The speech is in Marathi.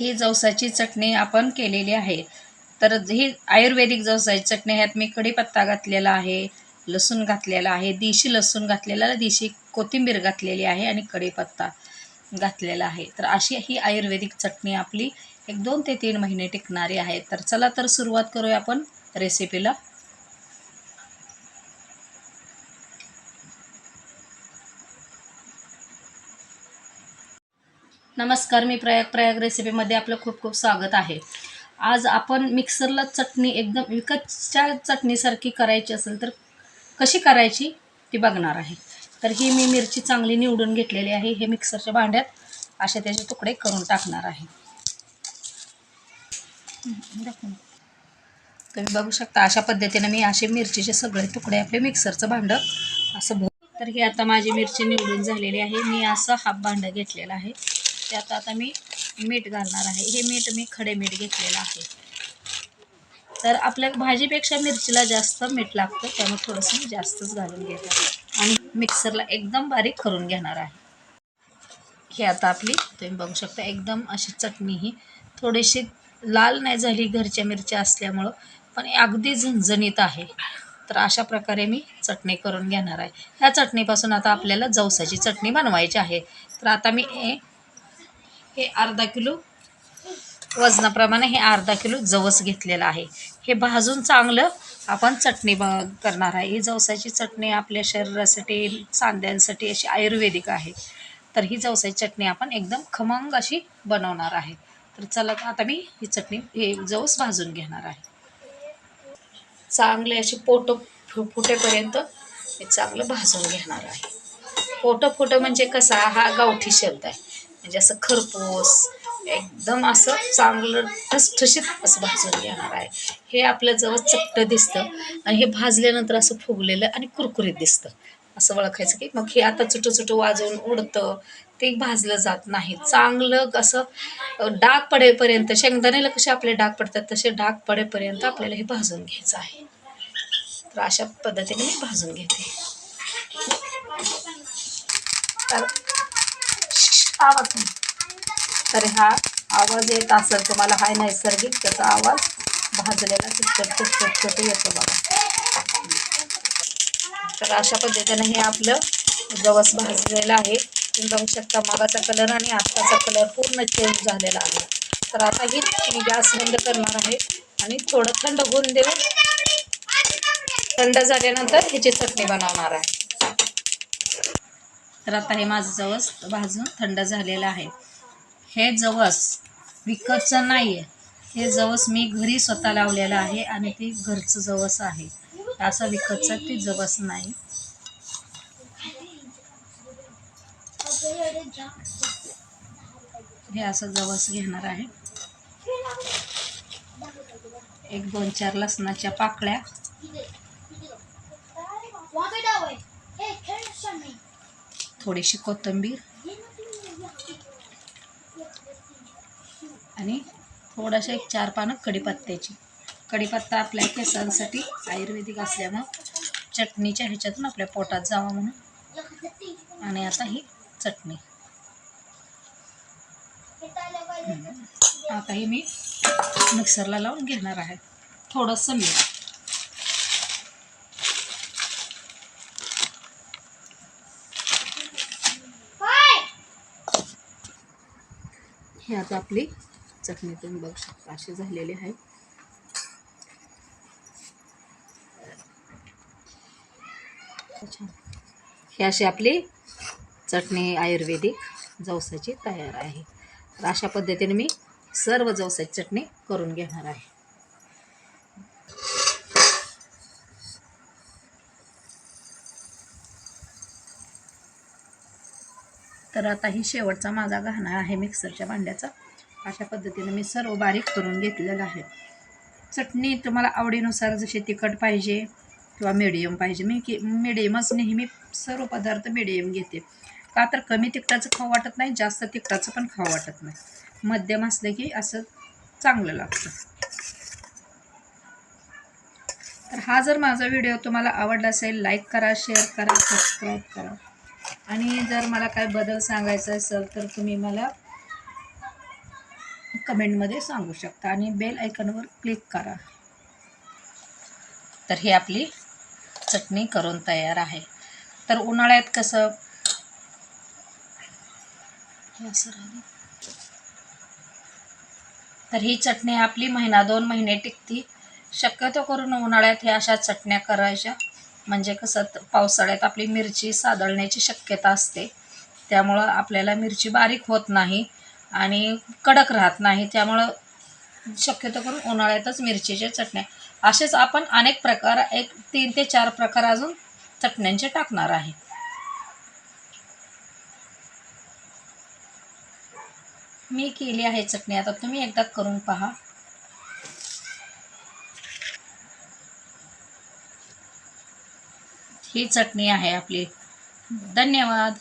ही जवसाची चटणी आपण केलेली आहे. तर ही आयुर्वेदिक जवसाची चटणी ह्यात मी कढीपत्ता घातलेला आहे लसूण घातलेला आहे देशी लसूण घातलेला देशी कोथिंबीर घातलेली आहे आणि कढीपत्ता घातलेला आहे. तर अशी ही आयुर्वेदिक चटणी आपली एक दोन ते तीन महिने टिकणारी आहे. तर चला तर सुरुवात करूया आपण रेसिपीला नमस्कार मी प्रयाग प्रयाग रेसिपीमध्ये आपलं खूप खूप स्वागत आहे. आज आपण मिक्सरला चटणी एकदम विकतच्या चटणीसारखी करायची असेल तर कशी करायची ती बघणार आहे. तर ही मी मिरची चांगली निवडून घेतलेली आहे. हे मिक्सरच्या भांड्यात असे त्याचे तुकडे करून टाकणार आहे. तुम्ही बघू शकता अशा पद्धतीने मी असे मिरचीचे सगळे तुकडे आपले मिक्सरचं भांडं असं तर ही आता माझी मिरची निवडून झालेली आहे. मी असं हाफ भांडं घेतलेलं आहे. त्यात आता मी मीठ घालणार आहे. हे मीठ मी खडे मीठ घेतलेलं आहे. तर आपल्या भाजीपेक्षा मिरचीला जास्त मीठ लागतं त्यामुळे थोडंसं मी जास्तच घालून घेत. आणि मिक्सरला एकदम बारीक करून घेणार आहे. ही आता आपली तुम्ही बघू शकता एकदम अशी चटणी ही थोडीशी लाल नाही झाली घरच्या मिरच्या असल्यामुळं पण अगदी झणझणीत आहे. तर अशा प्रकारे मी चटणी करून घेणार आहे. ह्या चटणीपासून आता आपल्याला जवसाची चटणी बनवायची आहे. तर आता मी हे अर्धा किलो वजनाप्रमाणे हे अर्धा किलो जवस घेतलेलं आहे. हे भाजून चांगलं आपण चटणी ब करणार आहे. ही जवसाची चटणी आपल्या शरीरासाठी सांध्यांसाठी अशी आयुर्वेदिक आहे. तर ही जवसाची चटणी आपण एकदम खमंग अशी बनवणार आहे. तर चला आता मी ही चटणी हे जवस भाजून घेणार आहे. चांगले असे पोटं फु फुटेपर्यंत हे चांगलं भाजून घेणार आहे. पोटं फुटं म्हणजे कसा? हा गावठी शब्द आहे. म्हणजे असं खरपूस एकदम असं चांगलं ठसठशीत असं भाजून घेणार आहे. हे आपलं जवळ चपटं दिसतं आणि हे भाजल्यानंतर असं फुगलेलं आणि कुरकुरीत दिसतं. असं ओळखायचं की मग हे आता चुटू चुटू वाजवून उडतं. ते भाजलं जात नाही. चांगलं असं डाग पडेपर्यंत शेंगदाण्याला कसे आपले डाग पडतात तसे डाग पडेपर्यंत आपल्याला हे भाजून घ्यायचं आहे. तर अशा पद्धतीने मी भाजून घेते. तर आवाज तर हा आवाज येत असेल तुम्हाला हाय नैसर्गिक त्याचा आवाज भाजलेला चिटकट चिटकट येतो बघा. तर अशा पद्धतीने हे आपलं गवस भाजलेलं आहे. तुम्ही बघू शकता मगाचा कलर आणि आत्ताचा कलर पूर्ण चेंज झालेला आहे. तर आता ही मी गॅस बंद करणार आहे आणि थोडं थंड होऊन देऊन थंड झाल्यानंतर ह्याची चटणी बनवणार आहे. तर आता हे माझं जवस भाजून थंड झालेलं आहे. हे जवस विकतचं नाही आहे हे जवस मी घरी स्वतः लावलेलं आहे आणि ते घरचं जवस आहे. असं विकतचं ते जवस नाही. हे असं जवस घेणार आहे. एक दोन चार लसणाच्या पाकळ्या. थोडीशी कोथिंबीर. आणि थोडाशा एक चार पानं कढीपत्त्याची. कढीपत्ता आपल्या केसांसाठी आयुर्वेदिक असल्यामुळं चटणीच्या ह्याच्यातून आपल्या पोटात जावा म्हणून. आणि आता ही चटणी. आता ही मी मिक्सरला लावून घेणार आहे. थोडंसं मीठ. हे आता आपली चटणी तुम्ही बघू शकता अशी झालेली आहे. छान ही अशी आपली चटणी आयुर्वेदिक जवसाची तयार आहे. तर अशा पद्धतीने मी सर्व जवसाची चटणी करून घेणार आहे. तर आता ही शेवटचा माझा गहना आहे मिक्सरच्या भांड्याचा. अशा पद्धतीने मी सर्व बारीक करून घेतलेलं आहे. चटणी तुम्हाला आवडीनुसार जसे तिखट पाहिजे किंवा मिडियम पाहिजे. मी की मिडियमच नेहमी सर्व पदार्थ मिडियम घेते. का तर कमी तिखटाचं खाऊ वाटत नाही जास्त तिखटाचं पण खाऊ वाटत नाही. मध्यम असलं की असं चांगलं लागतं. तर हा जर माझा व्हिडिओ तुम्हाला आवडला असेल लाईक करा शेअर करा सबस्क्राईब करा. आणि जर मला काय बदल सांगायचा असेल तर तुम्ही मला कमेंटमध्ये सांगू शकता आणि बेल आयकॉनवर क्लिक करा. तर ही आपली चटणी करून तयार आहे. तर उन्हाळ्यात कसं? तर ही चटणी आपली महिना दोन महिने टिकती. शक्यतो करून उन्हाळ्यात ह्या अशा चटण्या करायच्या. म्हणजे कसं पावसाळ्यात आपली मिरची सादळण्याची शक्यता असते. त्यामुळं आपल्याला मिरची बारीक होत नाही आणि कडक राहत नाही. त्यामुळं शक्यतो करून उन्हाळ्यातच मिरचीच्या चटण्या. असेच आपण अनेक प्रकार एक तीन ते चार प्रकार अजून चटण्यांचे टाकणार आहे. मी केली आहे चटणी. आता तुम्ही एकदा करून पहा. ही चटणी आहे आपली. धन्यवाद.